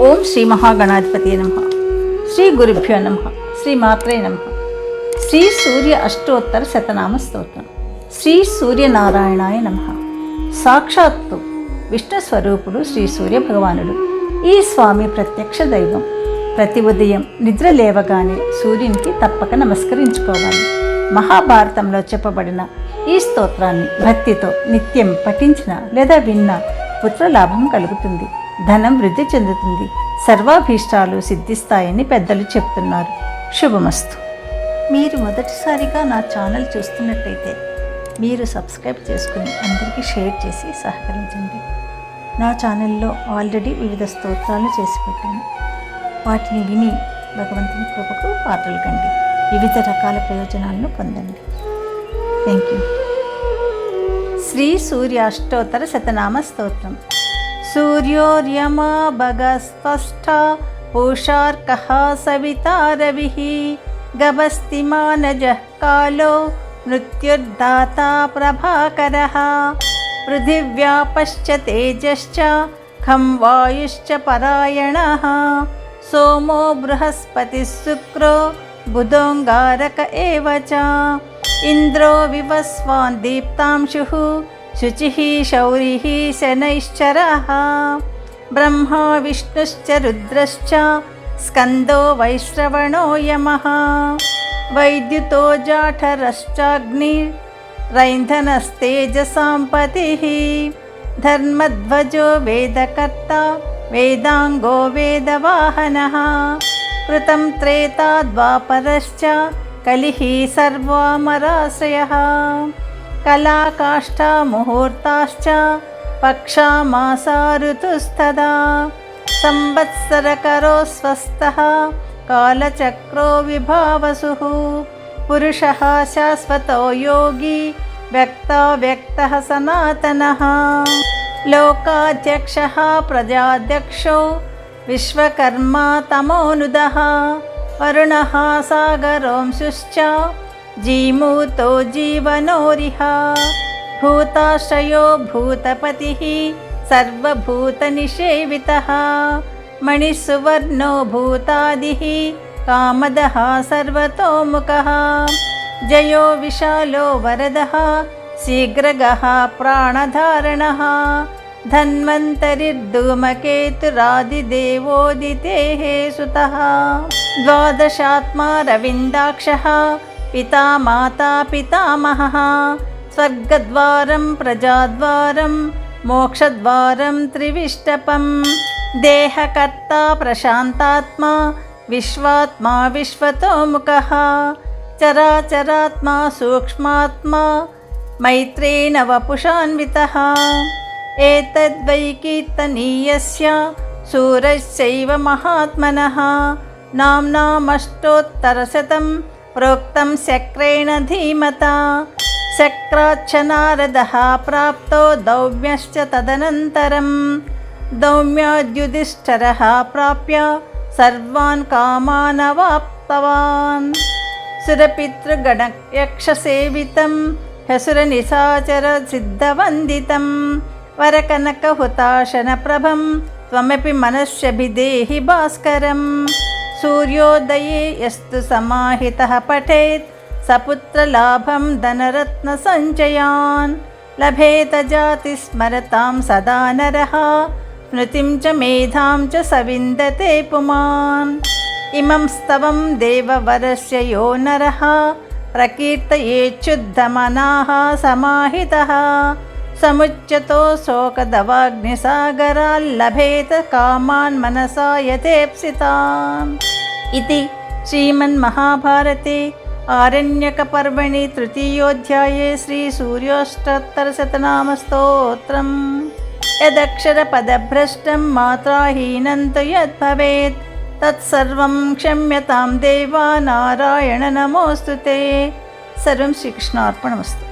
ఓం శ్రీ మహాగణాధిపతి నమ. శ్రీ గురుభ్యో నమ. శ్రీ మాత్రే నమ. శ్రీ సూర్య అష్టోత్తర శతనామ స్తోత్రం. శ్రీ సూర్యనారాయణాయ నమ. సాక్షాత్తు విష్ణు స్వరూపుడు శ్రీ సూర్య భగవానుడు ఈ స్వామి ప్రత్యక్ష దైవం. ప్రతి ఉదయం నిద్ర లేవగానే సూర్యునికి తప్పక నమస్కరించుకోవాలి. మహాభారతంలో చెప్పబడిన ఈ స్తోత్రాన్ని భక్తితో నిత్యం పఠించిన లేదా విన్న పుత్రలాభం కలుగుతుంది. ధనం వృద్ధి చెందుతుంది. సర్వాభీష్టాలు సిద్ధిస్తాయని పెద్దలు చెప్తున్నారు. శుభమస్తు. మీరు మొదటిసారిగా నా ఛానల్ చూస్తున్నట్టయితే మీరు సబ్స్క్రైబ్ చేసుకుని అందరికీ షేర్ చేసి సహకరించండి. నా ఛానల్లో ఆల్రెడీ వివిధ స్తోత్రాలు చేసి పెట్టాను. వాటిని విని భగవంతుని కృపకు పాత్రలు కండి. వివిధ రకాల ప్రయోజనాలను పొందండి. థ్యాంక్ యూ శ్రీ సూర్యాష్టోత్తర శతనామ స్తోత్రం. सूर्योर्यमा रविः। गभस्तिमानजः कालो मृत्युर्दाता प्रभाकरः। पृथिव्यापश्च तेजश्च खं वायुश्च परायणः। सोमो बृहस्पतिः शुक्रो बुधोऽगारक एव च। इन्द्रो विवस्वान् दीप्तांशुः शुचिः शौरिः शनैश्चरः। ब्रह्मा विष्णुश्च रुद्रश्च स्कन्दो वैश्रवणो यमः। वैद्युतो वैद्युतोजाठरश्चाग्निरैन्धनस्तेजसाम्पतिः धर्मध्वजो वेदकर्ता वेदाङ्गो वेदवाहनः। कृतं त्रेता द्वापरश्च कलिः सर्वामराश्रयः। कलाकाष्ठा मुहूर्ताश्च पक्षामासा ऋतुस्तदा संवत्सरकरो स्वस्थः कालचक्रो विभावसुः। पुरुषः शाश्वतो योगी व्यक्ताव्यक्तः सनातनः। लोकाध्यक्षः प्रजाध्यक्षो विश्वकर्मा तमोनुदः। वरुणः सागरोंशुश्च जीमूतो जीवनोरिह भूताश्रयो भूतपतिः सर्वभूतनिषेवितः मणिसुवर्णो भूतादिः कामदः सर्वतोमुखः जयो विशालो वरदः शीघ्रगः प्राणधारणः धन्वन्तरिर्धूमकेतुरादिदेवोदितेः सुतः द्वादशात्मा रविन्दाक्षः पिता माता पितामहः स्वर्गद्वारं प्रजाद्वारं मोक्षद्वारं त्रिविष्टपं देहकर्ता प्रशान्तात्मा विश्वात्मा विश्वतोमुखः चराचरात्मा सूक्ष्मात्मा मैत्रेण वपुषान्वितः एतद्वै कीर्तनीयस्य सूरश्चैव महात्मनः नाम्नामष्टोत्तरशतं प्रोक्तं शक्रेण धीमता शक्राच्च नारदः प्राप्तो दौम्यश्च तदनन्तरं दौम्याद्युधिष्ठरः प्राप्य सर्वान् कामानवाप्तवान् सुरपितृगणयक्षसेवितं हसुरनिशाचरसिद्धवन्दितं वरकनकहुताशनप्रभं त्वमपि मनस्यभिदेहि भास्करं सूर्योदये यस्तु समाहितः पठेत् सपुत्रलाभं धनरत्नसञ्चयान् लभेत जातिस्मरतां सदा नरः स्मृतिं च मेधां च सविन्दते पुमान् इमं स्तवं देववरस्य यो नरः प्रकीर्तयेच्छुद्धमनाः समाहितः समुच्यतो शोकदवाग्निसागराल्लभेत कामान् मनसा यथेप्सितान् इति श्रीमन्महाभारते आरण्यकपर्वणि तृतीयोऽध्याये श्रीसूर्योष्टोत्तरशतनामस्तोत्रम् यदक्षरपदभ्रष्टं मात्राहीनं तु यद्भवेत् तत्सर्वं क्षम्यतां देवा नारायण नमोऽस्तु ते सर्वं श्रीकृष्णार्पणमस्तु